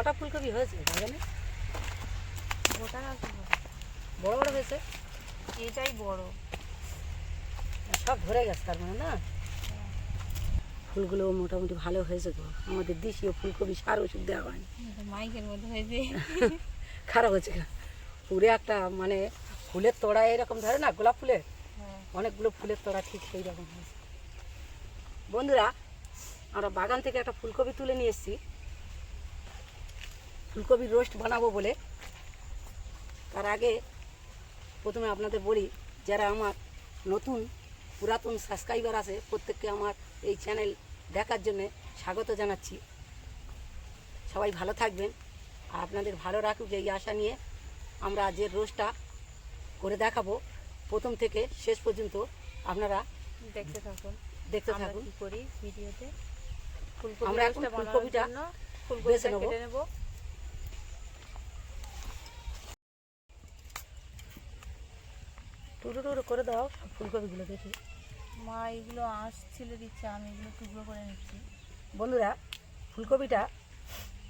কটা ফুলকপি হয়েছে বাগানে গোটা না বড় বড় হয়েছে? এটাই বড়। সব ধরে গেছে তার মানে না? ফুলগুলো মোটামুটি ভালো হয়েছে গো আমাদের দেশীয় ফুলকপি সার ওষুধ দেওয়া হয়নি। মাইকের মধ্যে হয়েছে। খারাপ হয়েছে পুরে একটা মানে ফুলের তোড়া এরকম ধরে না গোলাপ ফুলের হ্যাঁ। অনেকগুলো ফুলের তোড়া ঠিক সেই রকম হয়েছে। বন্ধুরা আমরা বাগান থেকে একটা ফুলকপি তুলে নিয়ে এসেছি। ফুলকপির রোস্ট বানাবো বলে। তার আগে প্রথমে আপনাদের বলি যারা আমার নতুন পুরাতন সাবস্ক্রাইবার আছে প্রত্যেককে আমার এই চ্যানেল দেখার জন্যে স্বাগত জানাচ্ছি। সবাই ভালো থাকবেন। আর আপনাদের ভালো রাখুক এই আশা নিয়ে আমরা যে রোস্টটা করে দেখাবো। প্রথম থেকে শেষ পর্যন্ত আপনারা দেখতে থাকুন। দেখতে থাকুন। করি? ভিডিওতে আমরা এখন ফুলকপিটা জন্য বেছে নেব। কেটে নেব টুকরো টুকরো করে দাও সব ফুলকপিগুলো দেখি। মা এগুলো আঁশ ছিলে দিচ্ছে আমি এগুলো টুকরো করে নিচ্ছি। বন্ধুরা ফুলকপিটা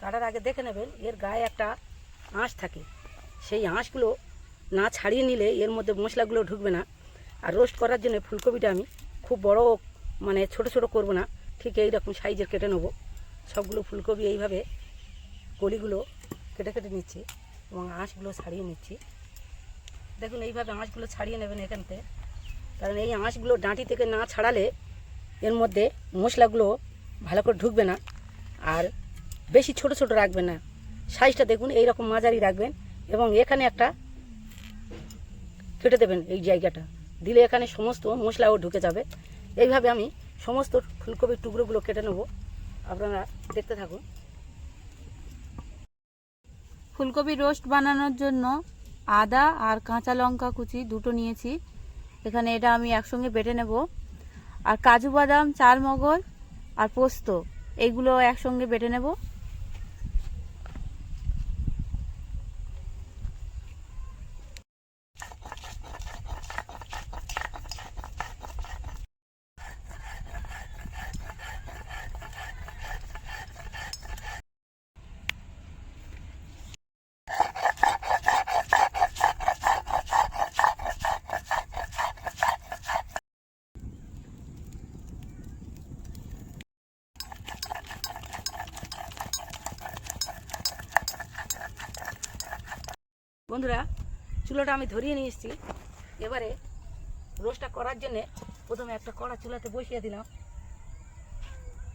কাটার আগে দেখে নেবেন এর গায়ে একটা আঁশ থাকে। সেই আঁশগুলো না ছাড়িয়ে নিলে এর মধ্যে মশলাগুলো ঢুকবে না। আর রোস্ট করার জন্য ফুলকপিটা আমি খুব বড় মানে ছোট ছোট করব না ঠিক এই রকম সাইজের কেটে নেব। সবগুলো ফুলকপি এইভাবে কলিগুলো কেটে কেটে নিচ্ছি এবং আঁশগুলো ছাড়িয়ে নিচ্ছি। দেখুন, এইভাবে আঁশগুলো ছাড়িয়ে নেবেন এখান থেকে কারণ এই আঁশগুলো ডাঁটি থেকে না ছাড়ালে এর মধ্যে মশলাগুলো ভালো করে ঢুকবে না। আর বেশি ছোট ছোট রাখবেন না। সাইজটা দেখুন এই রকম মাঝারি রাখবেন এবং এখানে একটা কেটে দেবেন এই জায়গাটা। দিলে এখানে সমস্ত মশলাও ঢুকে যাবে। এইভাবে আমি সমস্ত ফুলকপির টুকরোগুলো কেটে নেব। আপনারা দেখতে থাকুন। ফুলকপি রোস্ট বানানোর জন্য আদা আর কাঁচা লঙ্কা কুচি দুটো নিয়েছি। এখানে এটা আমি একসঙ্গে বেটে নেব। আর কাজু বাদাম চার মগজ আর পোস্ত এইগুলো একসঙ্গে বেটে নেব। বন্ধুরা, চুলাটা আমি ধরিয়ে নিয়ে এসেছি। এবারে রোস্টটা করার জন্যে প্রথমে একটা কড়া চুলাতে বসিয়ে দিলাম।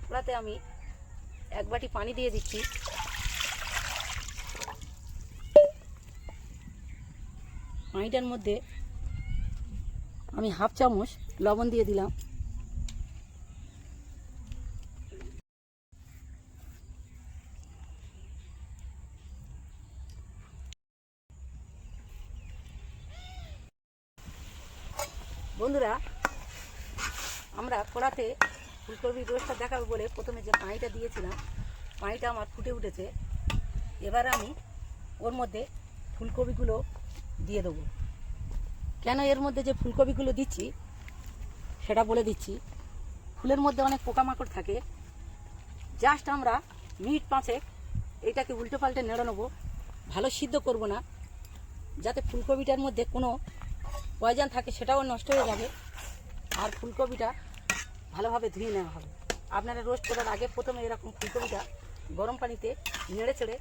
কড়াতে আমি এক বাটি পানি দিয়ে দিচ্ছি। পানিটার মধ্যে আমি হাফ চামচ লবণ দিয়ে দিলাম। বন্ধুরা, আমরা কড়াতে ফুলকপি রোস্টটা দেখাবো বলে প্রথমে যে পানিটা দিয়েছিলাম, পানিটা আমার ফুটে উঠেছে। এবার আমি ওর মধ্যে ফুলকপিগুলো দিয়ে দেবো। কেন এর মধ্যে যে ফুলকপিগুলো দিচ্ছি, সেটা বলে দিচ্ছি। ফুলের মধ্যে অনেক পোকামাকড় থাকে। জাস্ট আমরা মিনিট পাঁচেক এটাকে উল্টো পাল্টে নেড়ে নেব। ভালো সিদ্ধ করব না, যাতে ফুলকপিটার মধ্যে কোনো পয়জন থাকে, সেটাও নষ্ট হয়ে যাবে। আর ফুলকপিটা ভালোভাবে ধুয়ে নেওয়া হবে। আপনারা রোস্ট করার আগে প্রথমে এরকম ফুলকপিটা গরম পানিতে নেড়ে চেড়ে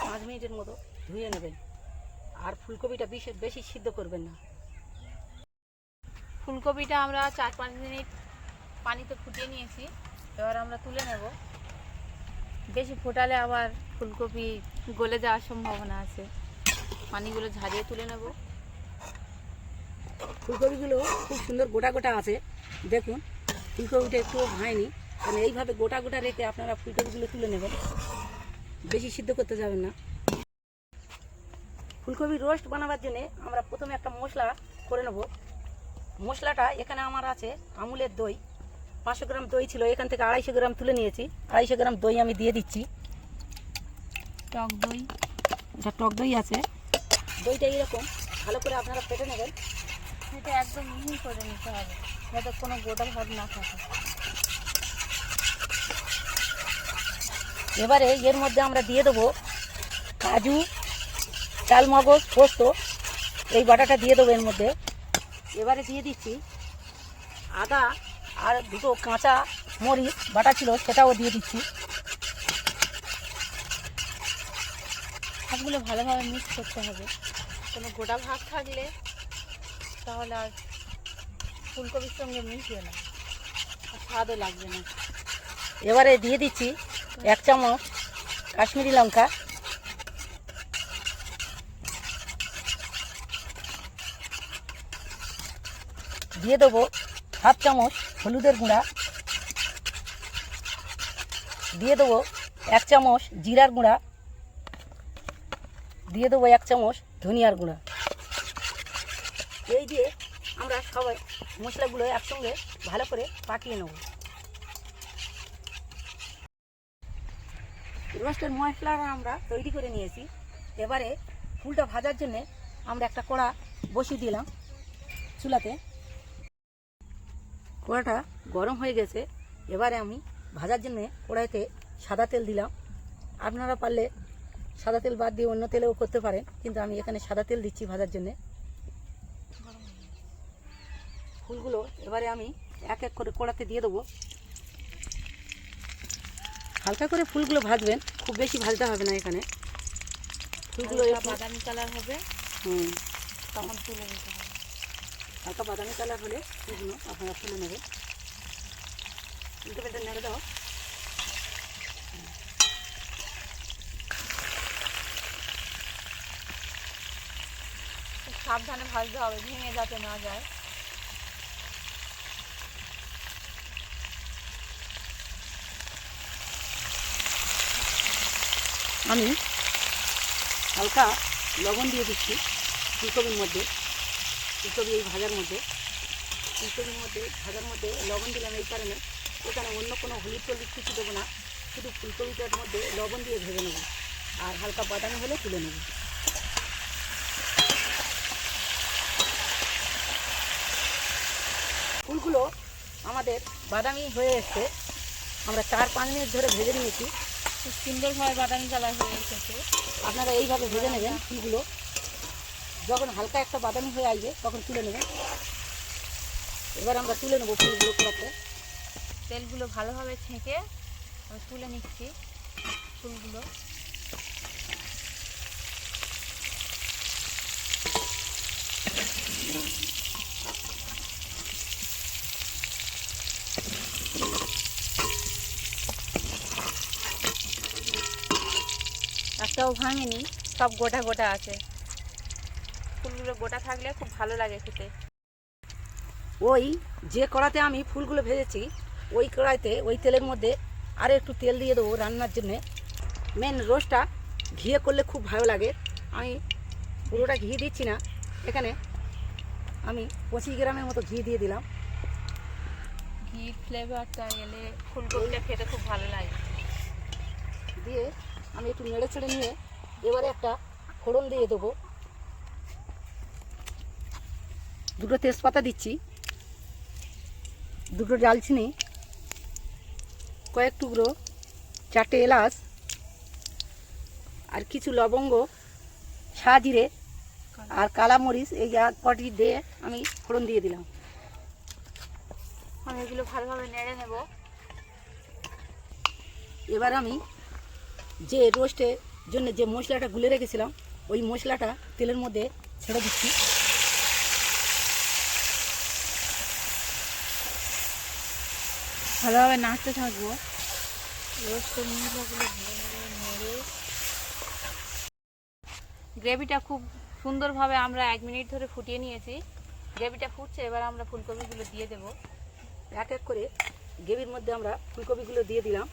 পাঁচ মিনিটের মতো ধুয়ে নেবেন। আর ফুলকপিটা বেশি বেশি সিদ্ধ করবেন না। ফুলকপিটা আমরা চার পাঁচ মিনিট পানিতে ফুটিয়ে নিয়েছি। এবার আমরা তুলে নেব। বেশি ফোটালে আবার ফুলকপি গলে যাওয়ার সম্ভাবনা আছে। পানিগুলো ঝারিয়ে তুলে নেব। ফুলকপিগুলো খুব সুন্দর গোটা গোটা আছে। দেখুন ফুলকপিটা একটুও ভায়নি কারণ এইভাবে গোটা গোটা রেখে আপনারা ফুলকপিগুলো তুলে নেবেন। বেশি সিদ্ধ করতে যাবেন না। ফুলকপি রোস্ট বানাবার জন্যে আমরা প্রথমে একটা মশলা করে নেব। মশলাটা এখানে আমার আছে আমুলের দই। পাঁচশো গ্রাম দই ছিল এখান থেকে আড়াইশো গ্রাম তুলে নিয়েছি। আড়াইশো গ্রাম দই আমি দিয়ে দিচ্ছি। টক দই। এটা টক দই আছে। দইটা এরকম ভালো করে আপনারা ফেটে নেবেন। এটা একদম মিহি করে নিতে হবে, যাতে কোনো গোটা ভাব না থাকে। এবারে এর মধ্যে আমরা দিয়ে দেবো কাজু চাল মগজ পোস্ত, এই বাটাটা দিয়ে দেবো এর মধ্যে। এবারে দিয়ে দিচ্ছি আদা আর দুটো কাঁচা মরিচ বাটা ছিল, সেটাও দিয়ে দিচ্ছি। সবগুলো ভালোভাবে মিক্স করতে হবে। কোনো গোটা ভাগ থাকলে তাহলে আর ফুলকপির সঙ্গে মিশবে না। স্বাদও লাগবে না। এবারে দিয়ে দিচ্ছি এক চামচ কাশ্মীরি লঙ্কা। দিয়ে দেবো হাফ চামচ হলুদের গুঁড়া। দিয়ে দেবো এক চামচ জিরার গুঁড়া। দিয়ে দেবো এক চামচ ধনিয়ার গুঁড়া। এই দিয়ে আমরা সবাই মশলাগুলো একসঙ্গে ভালো করে পাকিয়ে নেব। রোস্টের মশলাটা আমরা তৈরি করে নিয়েছি। এবারে ফুলটা ভাজার জন্যে আমরা একটা কড়া বসিয়ে দিলাম চুলাতে। কড়াটা গরম হয়ে গেছে। এবারে আমি ভাজার জন্যে কড়াইতে সাদা তেল দিলাম। আপনারা পারলে সাদা তেল বাদ দিয়ে অন্য তেলেও করতে পারেন, কিন্তু আমি এখানে সাদা তেল দিচ্ছি ভাজার জন্যে। ফুলগুলো এবারে আমি এক এক করে কড়াতে দিয়ে দেবো। হালকা করে ফুলগুলো ভাজবেন খুব বেশি ভাজতে হবে না এখানে। ফুলগুলো বাদামি কালার হবে। হুম। তখন তুলে নিতে হবে। হালকা বাদামি কালার হলে ফুলগুলো আপনারা তুলে নেবেন। উল্টো পেটে নেড়ে দাও। সাবধানে ভাজতে হবে ভেঙে যাতে না যায়। আমি হালকা লবণ দিয়ে দিচ্ছি ফুলকপির মধ্যে, ফুলকপি এই ভাজার মধ্যে। ফুলকপির মধ্যে, ভাজার মধ্যে লবণ দিলাম এই কারণে। এখানে অন্য কোনো হলুদ টলুদ কিছু দেবো না, শুধু ফুলকপিটার মধ্যে লবণ দিয়ে ভেজে নেব। আর হালকা বাদামি হলে তুলে নেব। ফুলগুলো আমাদের বাদামি হয়ে এসছে। আমরা চার পাঁচ মিনিট ধরে ভেজে নিয়েছি। খুব সুন্দরভাবে বাদামি কালার হয়ে এসেছে। আপনারা এইভাবে ভেজে নেবেন ফুলগুলো। যখন হালকা একটা বাদামি হয়ে আসবে তখন তুলে নেবেন। এবার আমরা তুলে নেব ফুলগুলো করাতে তেলগুলো ভালোভাবে ছেঁকে আমি তুলে নিচ্ছি ফুলগুলো। একটাও ভাঙেনি সব গোটা গোটা আছে। ফুলগুলো গোটা থাকলে খুব ভালো লাগে খেতে। ওই যে কড়াতে আমি ফুলগুলো ভেজেছি ওই কড়াইতে ওই তেলের মধ্যে আরও একটু তেল দিয়ে দেবো রান্নার জন্যে। মেন রোস্টটা ঘিয়ে করলে খুব ভালো লাগে। আমি পুরোটা ঘি দিচ্ছি না। এখানে আমি পঁচিশ গ্রামের মতো ঘি দিয়ে দিলাম। ঘি ফ্লেভারটা এলে ফুলকপিটা খেতে খুব ভালো লাগে। দিয়ে আমি একটু নেড়ে ছেড়ে নিয়ে এবারে একটা ফোড়ন দিয়ে দেবো। দুটো তেজপাতা দিচ্ছি, দুটো ডালচিনি, কয়েক টুকরো, চারটে এলাচ, আর কিছু লবঙ্গ, সাজিরে, আর কালামরিচ, এই কটি দিয়ে আমি ফোড়ন দিয়ে দিলাম। আমি এগুলো ভালোভাবে নেড়ে নেব। এবার আমি যে রোস্টের জন্য যে মশলাটা গুলে রেখেছিলাম ওই মশলাটা তেলের মধ্যে ছেড়ে দিচ্ছি। ভালোভাবে নাড়তে থাকব। রোস্টের মশলাগুলো নেড়ে। গ্রেভিটা খুব সুন্দরভাবে আমরা এক মিনিট ধরে ফুটিয়ে নিয়েছি। গ্রেভিটা ফুটছে এবার আমরা ফুলকপিগুলো দিয়ে দেবো। এক এক করে গ্রেভির মধ্যে আমরা ফুলকপিগুলো দিয়ে দিলাম।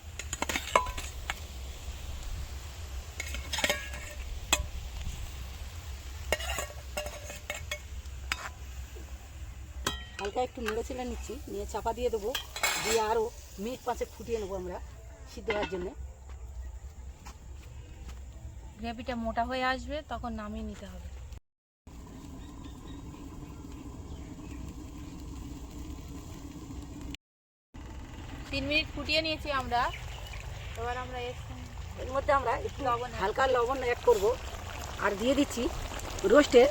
হালকা একটু নেড়ে ছেড়ে নিচ্ছি নিয়ে চাপা দিয়ে দেবো দিয়ে আরও মিনিট পাঁচে ফুটিয়ে নেব আমরা সিদ্ধ হওয়ার জন্যে। গ্রেভিটা মোটা হয়ে আসবে তখন নামিয়ে নিতে হবে। তিন মিনিট ফুটিয়ে নিয়েছি আমরা। এবার আমরা এর মধ্যে আমরা একটু লবণ হালকা লবণ অ্যাড করব। আর দিয়ে দিচ্ছি রোস্টে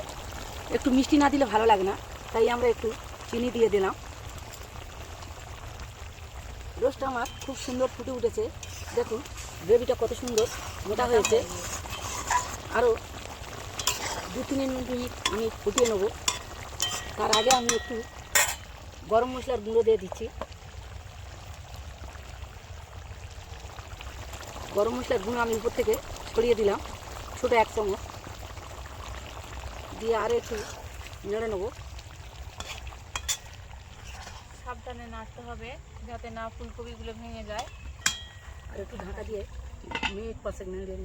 একটু মিষ্টি না দিলে ভালো লাগে না তাই আমরা একটু চিনি দিয়ে দিলাম। রোস্ট আমার খুব সুন্দর ফুটে উঠেছে। দেখুন, গ্রেভিটা কত সুন্দর, মোটা হয়েছে। আরও দু তিন মিনিট আমি ফুটিয়ে নেব। তার আগে আমি একটু গরম মশলার গুঁড়ো দিয়ে দিচ্ছি। গরম মশলার গুঁড়ো আমি উপর থেকে ছড়িয়ে দিলাম, ছোটো এক চামচ। দিয়ে আর একটু নেড়ে নেব। সাবধানে নাড়তে হবে যাতে না ফুলকপিগুলো ভেঙে যায়। আর একটু ঢাকা দিয়ে মিনিট পাঁচেক নেড়ে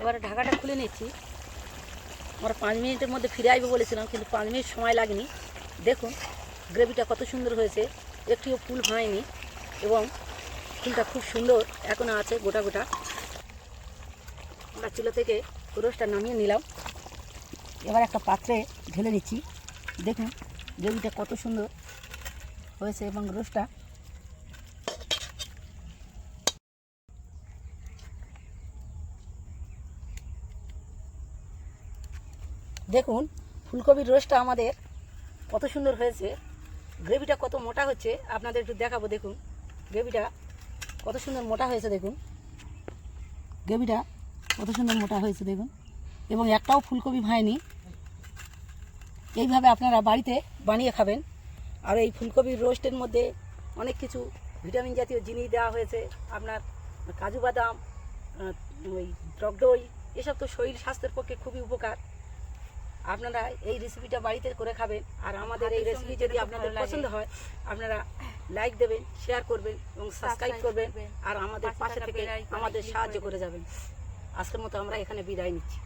এবারে ঢাকাটা খুলে নিচ্ছি। আমরা পাঁচ মিনিটের মধ্যে ফিরে আসব বলেছিলাম, কিন্তু পাঁচ মিনিট সময় লাগেনি। দেখুন, গ্রেভিটা কত সুন্দর হয়েছে। একটিও ফুল ভাঙেনি এবং ফুলটা খুব সুন্দর এখনও আছে গোটা গোটা। আমরা চুলো থেকে রোস্টটা নামিয়ে নিলাম। এবার একটা পাত্রে ঢেলে নিচ্ছি। দেখুন গ্রেভিটা কত সুন্দর হয়েছে এবং রোস্টটা। দেখুন, ফুলকপির রোস্টটা আমাদের কত সুন্দর হয়েছে। গ্রেভিটা কত মোটা হচ্ছে, আপনাদের একটু দেখাবো, দেখুন। গ্রেভিটা কত সুন্দর মোটা হয়েছে, দেখুন। গ্রেভিটা কত সুন্দর মোটা হয়েছে, দেখুন। এবং একটাও ফুলকপি ভায়নি এইভাবে আপনারা বাড়িতে বানিয়ে খাবেন। আর এই ফুলকপির রোস্টের মধ্যে অনেক কিছু ভিটামিন জাতীয় জিনিস দেওয়া হয়েছে। আপনার কাজু বাদাম ওই টক দই এসব তো শরীর স্বাস্থ্যের পক্ষে খুবই উপকার। আপনারা এই রেসিপিটা বাড়িতে করে খাবেন। আর আমাদের এই রেসিপি যদি আপনাদের পছন্দ হয় আপনারা লাইক দেবেন শেয়ার করবেন এবং সাবস্ক্রাইব করবেন। আর আমাদের পাশে থেকে আমাদের সাহায্য করে করে যাবেন। আজকের মতো আমরা এখানে বিদায় নিচ্ছি।